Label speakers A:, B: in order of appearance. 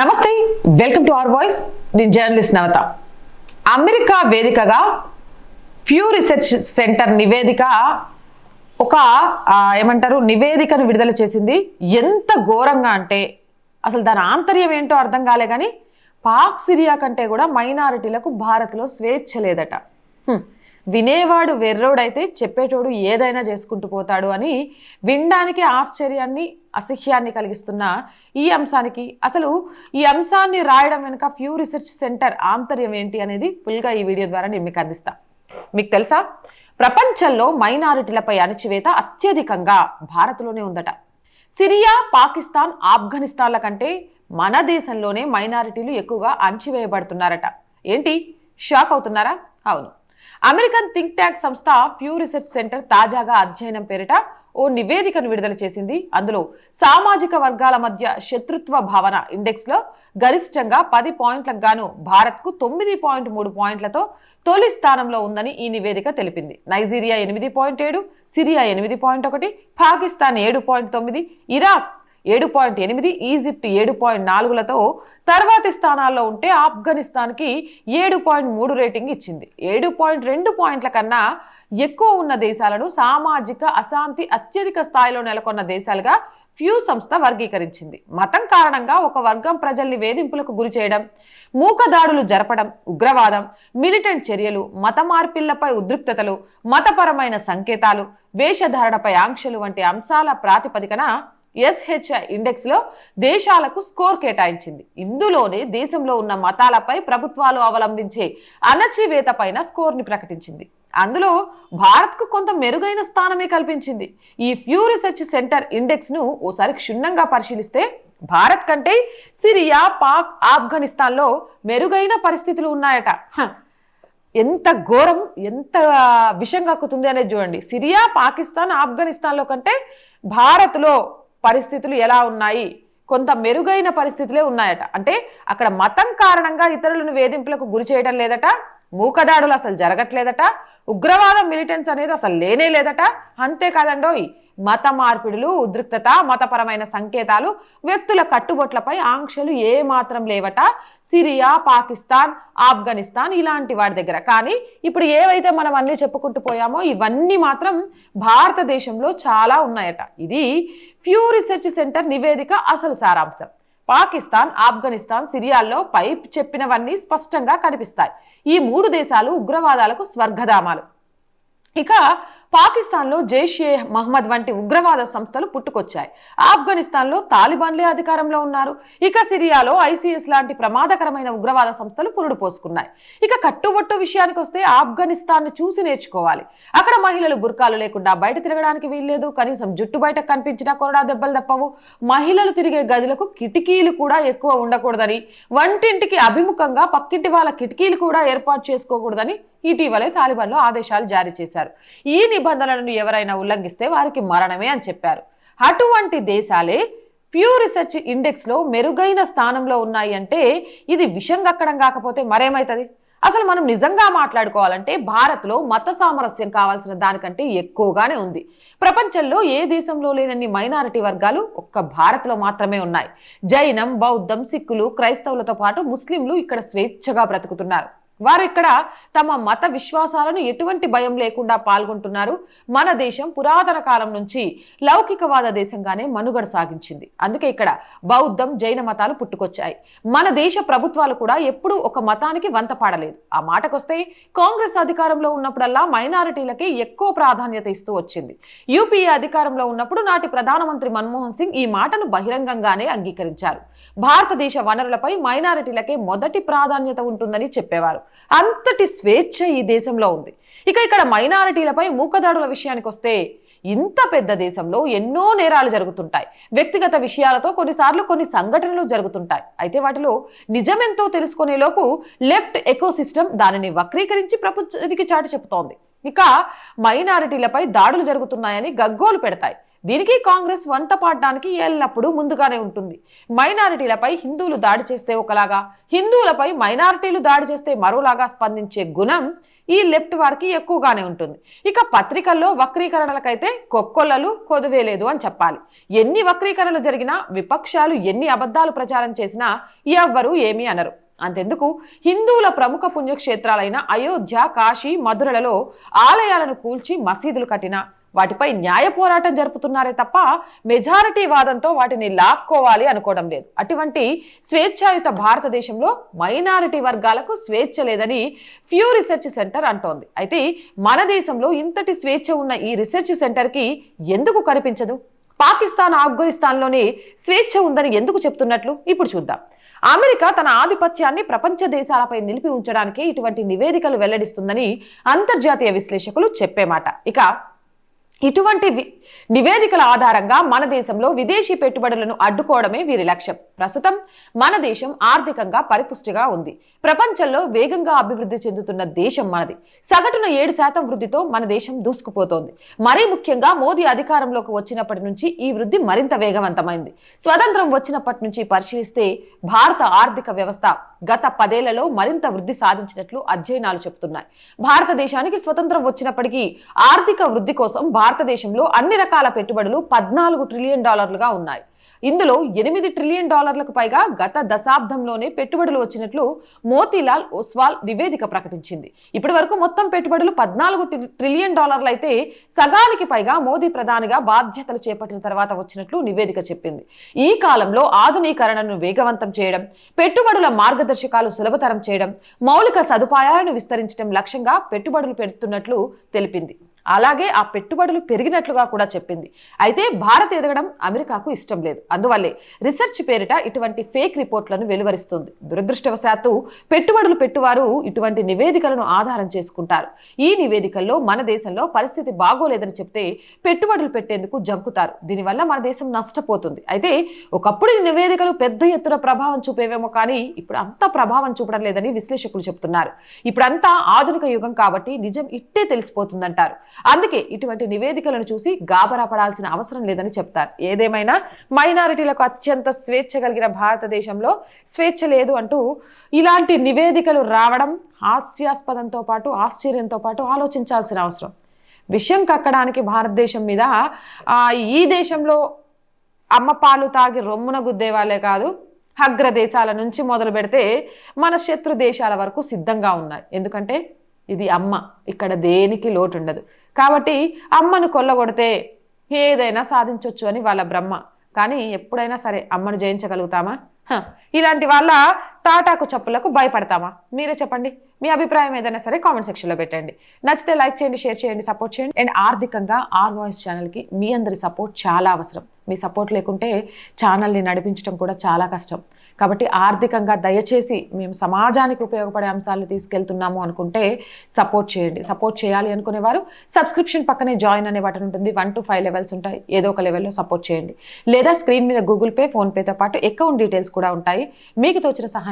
A: నమస్తే welcome to our voice నేను journalist నవత. America వేదికగా ఫ్యూ రీసెర్చ్ సెంటర్ నివేదిక ఒక ఏమంటారు నివేదికను విడుదల చేసింది. ఎంత ఘోరంగా అంటే అసలు దాని ఆంతర్యం ఏంటో అర్థం కాలే కానీ పాక్ సిరియా కంటే కూడా మైనారిటీలకు భారత్లో స్వేచ్ఛ లేదట. వినేవాడు వెర్రోడైతే చెప్పేటోడు ఏదైనా చేసుకుంటూ పోతాడు అని వినడానికి ఆశ్చర్యాన్ని అసహ్యాన్ని కలిగిస్తున్న ఈ అంశానికి అసలు ఈ అంశాన్ని రాయడం వెనుక ఫ్యూ రీసెర్చ్ సెంటర్ ఆంతర్యం ఏంటి అనేది ఫుల్గా ఈ వీడియో ద్వారా నేను మీకు అందిస్తా. మీకు తెలుసా? ప్రపంచంలో మైనారిటీలపై అణచివేత అత్యధికంగా భారత్లోనే ఉందట. సిరియా పాకిస్తాన్ ఆఫ్ఘనిస్తాన్ల కంటే మన దేశంలోనే మైనారిటీలు ఎక్కువగా అణచివేయబడుతున్నారట. ఏంటి? షాక్ అవుతున్నారా? అవును. అమెరికన్ థింక్ ట్యాంక్ సంస్థ ప్యూ రీసెర్చ్ సెంటర్ తాజాగా అధ్యయనం పేరిట ఓ నివేదికను విడుదల చేసింది. అందులో సామాజిక వర్గాల మధ్య శత్రుత్వ భావన ఇండెక్స్లో గరిష్టంగా పది పాయింట్లకు గాను భారత్కు తొమ్మిది పాయింట్ మూడు పాయింట్లతో తొలి స్థానంలో ఉందని ఈ నివేదిక తెలిపింది. నైజీరియా ఎనిమిది పాయింట్ ఏడు సిరియా ఎనిమిది పాయింట్ ఒకటి పాకిస్తాన్ ఏడు పాయింట్ తొమ్మిది ఇరాక్ ఏడు పాయింట్ ఎనిమిది ఈజిప్ట్ ఏడు పాయింట్ నాలుగులతో తర్వాతి స్థానాల్లో ఉంటే ఆఫ్ఘనిస్తాన్కి ఏడు పాయింట్ మూడు రేటింగ్ ఇచ్చింది. ఏడు పాయింట్ రెండు పాయింట్ల కన్నా ఎక్కువ ఉన్న దేశాలను సామాజిక అశాంతి అత్యధిక స్థాయిలో నెలకొన్న దేశాలుగా ఫ్యూ సంస్థ వర్గీకరించింది. మతం కారణంగా ఒక వర్గం ప్రజల్ని వేధింపులకు గురి చేయడం మూకదాడులు జరపడం ఉగ్రవాదం మిలిటెంట్ చర్యలు మత మార్పిళ్ళపై ఉద్రిక్తతలు మతపరమైన సంకేతాలు వేషధారణపై ఆంక్షలు వంటి అంశాల ప్రాతిపదికన ఎస్హెచ్ఐ ఇండెక్స్లో దేశాలకు స్కోర్ కేటాయించింది. ఇందులోనే దేశంలో ఉన్న మతాలపై ప్రభుత్వాలు అవలంబించే అణచివేత పైన స్కోర్ని ప్రకటించింది. అందులో భారత్కు కొంత మెరుగైన స్థానమే కల్పించింది. ఈ ప్యూ రీసెర్చ్ సెంటర్ ఇండెక్స్ను ఓసారి క్షుణ్ణంగా పరిశీలిస్తే భారత్ కంటే సిరియా పాక్ ఆఫ్ఘనిస్తాన్లో మెరుగైన పరిస్థితులు ఉన్నాయట. ఎంత ఘోరం ఎంత విషం కక్కుతుంది అనేది చూడండి. సిరియా పాకిస్తాన్ ఆఫ్ఘనిస్తాన్లో కంటే భారత్లో పరిస్థితులు ఎలా ఉన్నాయి? కొంత మెరుగైన పరిస్థితులే ఉన్నాయట. అంటే అక్కడ మతం కారణంగా ఇతరులను వేధింపులకు గురి చేయడం లేదట. మూకదాడులు అసలు జరగట్లేదట. ఉగ్రవాదం మిలిటెన్స్ అనేది అసలు లేనే లేదట. అంతేకాదండోయ్ మత మార్పిడులు ఉద్రిక్తత మతపరమైన సంకేతాలు వ్యక్తుల కట్టుబొట్లపై ఆంక్షలు ఏ మాత్రం లేవట. సిరియా పాకిస్తాన్ ఆఫ్ఘనిస్తాన్ ఇలాంటి వాటి దగ్గర. కానీ ఇప్పుడు ఏవైతే మనం అన్నీ చెప్పుకుంటూ పోయామో ఇవన్నీ మాత్రం భారతదేశంలో చాలా ఉన్నాయట. ఇది ఫ్యూ రీసెర్చ్ సెంటర్ నివేదిక అసలు సారాంశం. పాకిస్తాన్ ఆఫ్ఘనిస్తాన్ సిరియాల్లో పై చెప్పినవన్నీ స్పష్టంగా కనిపిస్తాయి. ఈ మూడు దేశాలు ఉగ్రవాదాలకు స్వర్గధామాలు. ఇక పాకిస్తాన్లో జైష్ ఏ మహమ్మద్ వంటి ఉగ్రవాద సంస్థలు పుట్టుకొచ్చాయి. ఆఫ్ఘనిస్తాన్లో తాలిబాన్లే అధికారంలో ఉన్నారు. ఇక సిరియాలో ఐసిఎస్ లాంటి ప్రమాదకరమైన ఉగ్రవాద సంస్థలు పురుడు పోసుకున్నాయి. ఇక కట్టుబొట్టు విషయానికి వస్తే ఆఫ్ఘనిస్తాన్ను చూసి నేర్చుకోవాలి. అక్కడ మహిళలు బుర్కాలు లేకుండా బయట తిరగడానికి వీల్లేదు. కనీసం జుట్టు బయట కనిపించినా కొరడా దెబ్బలు తప్పవు. మహిళలు తిరిగే గదులకు కిటికీలు కూడా ఎక్కువ ఉండకూడదని వంటింటికి అభిముఖంగా పక్కింటి వాళ్ళ కిటికీలు కూడా ఏర్పాటు చేసుకోకూడదని ఇటీవలే తాలిబాన్లు ఆదేశాలు జారీ చేశారు. ఈ నిబంధనలను ఎవరైనా ఉల్లంఘిస్తే వారికి మరణమే అని చెప్పారు. అటువంటి దేశాలే ప్యూ రీసెర్చ్ ఇండెక్స్లో మెరుగైన స్థానంలో ఉన్నాయి అంటే ఇది విషం గక్కడం కాకపోతే మరేమవుతుంది అసలు మనం నిజంగా మాట్లాడుకోవాలంటే భారత్లో మత సామరస్యం కావాల్సిన దానికంటే ఎక్కువగానే ఉంది. ప్రపంచంలో ఏ దేశంలో లేనన్ని మైనారిటీ వర్గాలు ఒక్క భారత్లో మాత్రమే ఉన్నాయి. జైనం బౌద్ధం సిక్కులు క్రైస్తవులతో పాటు ముస్లింలు ఇక్కడ స్వేచ్ఛగా బ్రతుకుతున్నారు. వారు ఇక్కడ తమ మత విశ్వాసాలను ఎటువంటి భయం లేకుండా పాల్గొంటున్నారు. మన దేశం పురాతన కాలం నుంచి లౌకికవాద దేశంగానే మనుగడ సాగించింది. అందుకే ఇక్కడ బౌద్ధం జైన మతాలు పుట్టుకొచ్చాయి. మన దేశ ప్రభుత్వాలు కూడా ఎప్పుడూ ఒక మతానికి వంత పాడలేదు. ఆ మాటకొస్తే కాంగ్రెస్ అధికారంలో ఉన్నప్పుడల్లా మైనారిటీలకే ఎక్కువ ప్రాధాన్యత ఇస్తూ వచ్చింది. యూపీఏ అధికారంలో ఉన్నప్పుడు నాటి ప్రధానమంత్రి మన్మోహన్ సింగ్ ఈ మాటను బహిరంగంగానే అంగీకరించారు. భారతదేశ వనరులపై మైనారిటీలకే మొదటి ప్రాధాన్యత ఉంటుందని చెప్పేవారు. అంతటి స్వేచ్ఛ ఈ దేశంలో ఉంది. ఇక ఇక్కడ మైనారిటీలపై మూకదాడుల విషయానికి వస్తే ఇంత పెద్ద దేశంలో ఎన్నో నేరాలు జరుగుతుంటాయి. వ్యక్తిగత విషయాలతో కొన్నిసార్లు కొన్ని సంఘటనలు జరుగుతుంటాయి. అయితే వాటిలో నిజమెంతో తెలుసుకునేలోపు లెఫ్ట్ ఎకోసిస్టమ్ దానిని వక్రీకరించి ప్రపంచానికి చాటి చెబుతోంది. ఇక మైనారిటీలపై దాడులు జరుగుతున్నాయని గగ్గోలు పెడతాయి. దీనికి కాంగ్రెస్ వంత పాడడానికి ఎల్లప్పుడూ ముందుగానే ఉంటుంది. మైనారిటీలపై హిందువులు దాడి చేస్తే ఒకలాగా హిందువులపై మైనారిటీలు దాడి చేస్తే మరోలాగా స్పందించే గుణం ఈ లెఫ్ట్ వారికి ఎక్కువగానే ఉంటుంది. ఇక పత్రికల్లో వక్రీకరణలకైతే కొక్కొల్లలు కొదువేలేదు అని చెప్పాలి. ఎన్ని వక్రీకరణలు జరిగినా విపక్షాలు ఎన్ని అబద్ధాలు ప్రచారం చేసినా ఎవ్వరూ ఏమీ అనరు. అంతెందుకు? హిందువుల ప్రముఖ పుణ్యక్షేత్రాలైన అయోధ్య కాశీ మధురలలో ఆలయాలను కూల్చి మసీదులు కట్టిన వాటిపై న్యాయ పోరాటం జరుపుతున్నారే తప్ప మెజారిటీ వాదంతో వాటిని లాక్కోవాలి అనుకోవడం లేదు. అటువంటి స్వేచ్ఛాయుత భారతదేశంలో మైనారిటీ వర్గాలకు స్వేచ్ఛ లేదని ఫ్యూ రీసెర్చ్ సెంటర్ అంటోంది. అయితే మన దేశంలో ఇంతటి స్వేచ్ఛ ఉన్న ఈ రీసెర్చ్ సెంటర్కి ఎందుకు కనిపించదు? పాకిస్తాన్ ఆఫ్ఘనిస్తాన్లోనే స్వేచ్ఛ ఉందని ఎందుకు చెప్తున్నట్లు? ఇప్పుడు చూద్దాం. అమెరికా తన ఆధిపత్యాన్ని ప్రపంచ దేశాలపై నిలిపి ఉంచడానికి ఇటువంటి నివేదికలు వెల్లడిస్తుందని అంతర్జాతీయ విశ్లేషకులు చెప్పేమాట. ఇక ఇటువంటి నివేదికల ఆధారంగా మన దేశంలో విదేశీ పెట్టుబడులను అడ్డుకోవడమే వీరి లక్ష్యం. ప్రస్తుతం మన దేశం ఆర్థికంగా పరిపుష్టిగా ఉంది. ప్రపంచంలో వేగంగా అభివృద్ధి చెందుతున్న దేశం మనది. సగటున ఏడు శాతం వృద్ధితో మన దేశం దూసుకుపోతోంది. మరీ ముఖ్యంగా మోదీ అధికారంలోకి వచ్చినప్పటి నుంచి ఈ వృద్ధి మరింత వేగవంతమైంది. స్వతంత్రం వచ్చినప్పటి నుంచి పరిశీలిస్తే భారత ఆర్థిక వ్యవస్థ గత పదేళ్ళలో మరింత వృద్ధి సాధించినట్లు అధ్యయనాలు చెబుతున్నాయి. భారతదేశానికి స్వతంత్రం వచ్చినప్పటికీ ఆర్థిక వృద్ధి కోసం భారతదేశంలో అన్ని రకాల పెట్టుబడులు పద్నాలుగు ట్రిలియన్ డాలర్లుగా ఉన్నాయి. ఇందులో ఎనిమిది ట్రిలియన్ డాలర్లకు పైగా గత దశాబ్దంలోనే పెట్టుబడులు వచ్చినట్లు మోతీలాల్ ఓస్వాల్ నివేదిక ప్రకటించింది. ఇప్పటి వరకు మొత్తం పెట్టుబడులు పద్నాలుగు ట్రిలియన్ డాలర్లు అయితే సగానికి పైగా మోదీ ప్రధానిగా బాధ్యతలు చేపట్టిన తర్వాత వచ్చినట్లు నివేదిక చెప్పింది. ఈ కాలంలో ఆధునీకరణను వేగవంతం చేయడం పెట్టుబడుల మార్గదర్శకాలు సులభతరం చేయడం మౌలిక సదుపాయాలను విస్తరించడం లక్ష్యంగా పెట్టుబడులు పెడుతున్నట్లు తెలిపింది. అలాగే ఆ పెట్టుబడులు పెరిగినట్లుగా కూడా చెప్పింది. అయితే భారత్ ఎదగడం అమెరికాకు ఇష్టం లేదు. అందువల్లే రీసెర్చ్ పేరిట ఇటువంటి ఫేక్ రిపోర్ట్లను వెలువరిస్తుంది. దురదృష్టవశాత్తు పెట్టుబడులు పెట్టువారు ఇటువంటి నివేదికలను ఆధారం చేసుకుంటారు. ఈ నివేదికల్లో మన దేశంలో పరిస్థితి బాగోలేదని చెప్తే పెట్టుబడులు పెట్టేందుకు జంకుతారు. దీనివల్ల మన దేశం నష్టపోతుంది. అయితే ఒకప్పుడు ఈ నివేదికలు పెద్ద ఎత్తున ప్రభావం చూపేవేమో కానీ ఇప్పుడు అంత ప్రభావం చూపడం లేదని విశ్లేషకులు చెప్తున్నారు. ఇప్పుడంతా ఆధునిక యుగం కాబట్టి నిజం ఇట్టే తెలిసిపోతుందంటారు. అందుకే ఇటువంటి నివేదికలను చూసి గాబరా పడాల్సిన అవసరం లేదని చెప్తారు. ఏదేమైనా మైనారిటీలకు అత్యంత స్వేచ్ఛ కలిగిన భారతదేశంలో స్వేచ్ఛ లేదు అంటూ ఇలాంటి నివేదికలు రావడం హాస్యాస్పదంతో పాటు ఆశ్చర్యంతో పాటు ఆలోచించాల్సిన అవసరం. విషయం కక్కడానికి భారతదేశం మీద ఈ దేశంలో అమ్మ పాలు తాగి రొమ్మున గుద్దే వాళ్ళే కాదు అగ్ర దేశాల నుంచి మొదలు పెడితే మన శత్రు దేశాల వరకు సిద్ధంగా ఉన్నాయి. ఎందుకంటే ఇది అమ్మ. ఇక్కడ దేనికి లోటు ఉండదు కాబట్టి అమ్మను కొల్లగొడితే ఏదైనా సాధించవచ్చు అని వాళ్ళ బ్రహ్మ. కానీ ఎప్పుడైనా సరే అమ్మను జయించగలుగుతామా? ఇలాంటి వాళ్ళ తాటాకు చప్పులకు భయపడతామా? మీరే చెప్పండి. మీ అభిప్రాయం ఏదైనా సరే కామెంట్ సెక్షన్లో పెట్టండి. నచ్చితే లైక్ చేయండి షేర్ చేయండి సపోర్ట్ చేయండి. అండ్ ఆర్థికంగా ఆర్ వాయిస్ ఛానల్కి మీ అందరి సపోర్ట్ చాలా అవసరం. మీ సపోర్ట్ లేకుంటే ఛానల్ని నడిపించడం కూడా చాలా కష్టం. కాబట్టి ఆర్థికంగా దయచేసి మేము సమాజానికి ఉపయోగపడే అంశాలను తీసుకెళ్తున్నాము అనుకుంటే సపోర్ట్ చేయండి. సపోర్ట్ చేయాలి అనుకునేవారు సబ్స్క్రిప్షన్ పక్కనే జాయిన్ అనే బటన్ ఉంటుంది. వన్ టు ఫైవ్ లెవెల్స్ ఉంటాయి. ఏదో ఒక లెవెల్లో సపోర్ట్ చేయండి. లేదా స్క్రీన్ మీద గూగుల్ పే ఫోన్పేతో పాటు అకౌంట్ డీటెయిల్స్ కూడా ఉంటాయి. మీకు తోచిన సహాయం